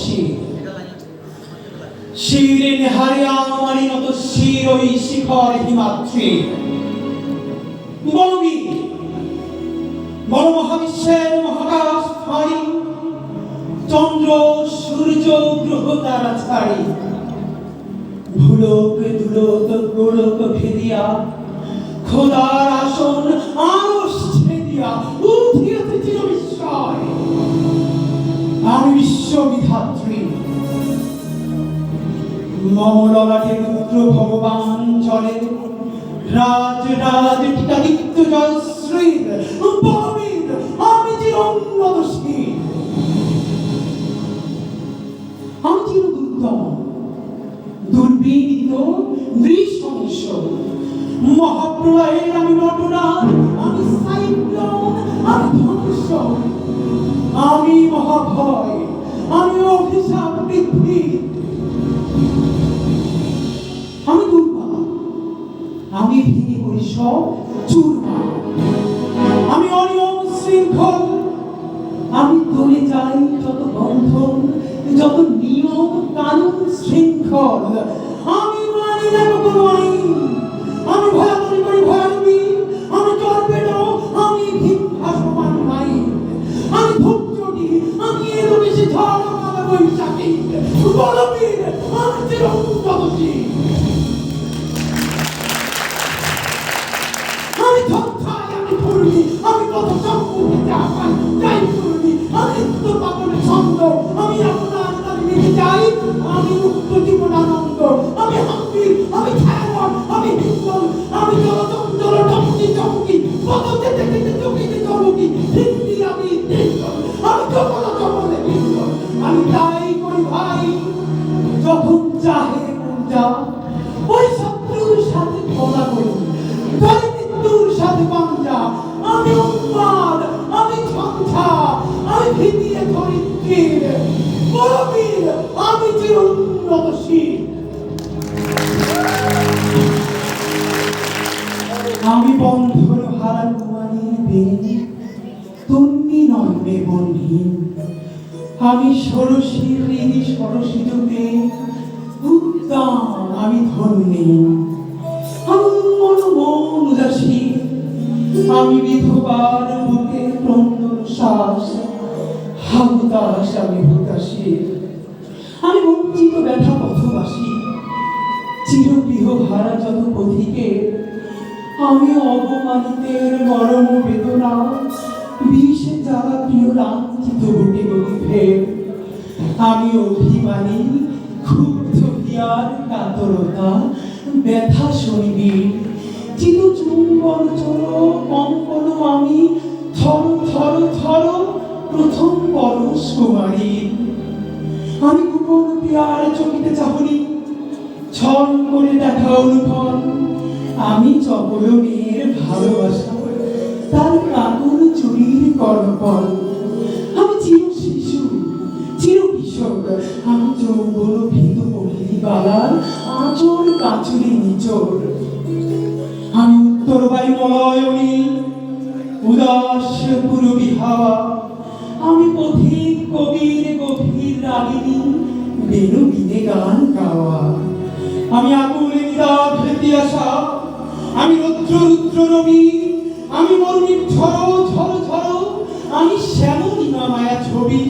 শির। শিরে নেহারে আমারই নত শির ওই শিখর হিমাত্রী বলবি বড় মহাবিশ্বের মহাকাশ ফাঁড়ি চন্দ্র সূর্য গ্রহ তারা ছাড়ি ভুলোক দুলোক গোলক ভেদিয়া খোদার আসন মমললাটে রুদ্র ভগবান চলে রাজ রাজ টিকাদিত্য জয়শ্রী বলবীর আমি চিরন্নত আমি চির দুর্গম দুর্বিনীত নৃশংস মহাপ্রলয়ের আমি ঘটনা আমি সাইক্লোন, আমি ধ্বংস আমি মহাভয়, আমি অভিশাপ বৃদ্ধি। সব চূর্মা আমি অনিয়ম শৃঙ্খল, আমি দলে যাই যত বন্ধন, যত নিয়ম কানুন শৃঙ্খল। আমি মানি না কোনো আইন আমি ভয় করি আমি আমি হিন্দল আমি জলচঞ্চল টমকি চমকি কত যেতে যেতে চমকিতে চমকি হিন্দি আমি হিন্দল আমি চপলে হিন্দল আমি তাই করি ভাই, যখন চাহে যা। ওই শত্রুর সাথে গলা করি তাই মৃত্যুর সাথে পাঞ্জা আমি উন্মাদ, আমি ঝঞ্ঝা, আমি ভিতিয়ে ধরিত্রীর বলবীর আমি চিরুন্নতশীল। আমি বন্ধন হারা কুমারীর বেণী তন্নি নন্দে বন্ধীন। আমি ষোড়শী হৃদি সরসিত উদ্দাম আমি ধন্যী। আমি মন মন উদাসী, আমি বিধবার বুকে ক্রন্দন শ্বাস হাহুতাস আমি হুতাসী আমি বঞ্চিত ব্যথা পথবাসী চিরগৃহ ভাড়া যত পথিকে আমি অবমানিতের মরম বেদনা, বিষে জ্বালা প্রিয় লাঞ্ছিত বুকে গরিবে আমি অভিমানী, ক্ষুব্ধ হিয়ার কাতরতা, ব্যথা শুনিবি। চিত চুম্বন চল কম্পন আমি থর থর থর, প্রথম পরশ কুমারী। আমি গোপন পিয়ার চকিতে চাহনি, ছল করে দেখা অনুভব আমি চপল ভালোবাসা তার কাকুর চুরির কর্পণ আমি চির শিশু, চির কিশোর আমি যৌবন ভীত পল্লী বালার আচর কাচুরি নিচর। আমি উত্তর বায়ু মলয় উদাস পুরবী হাওয়া। আমি পথিক কবির গভীর রাগিনী বেনু বিনে গান গাওয়া। আমি আকুলে ভেতি আসা আমি রুদ্র রুদ্র রবি আমি মরুণীর ঝড় ঝড় ঝড় আমি শ্যামলী মায়া ছবি।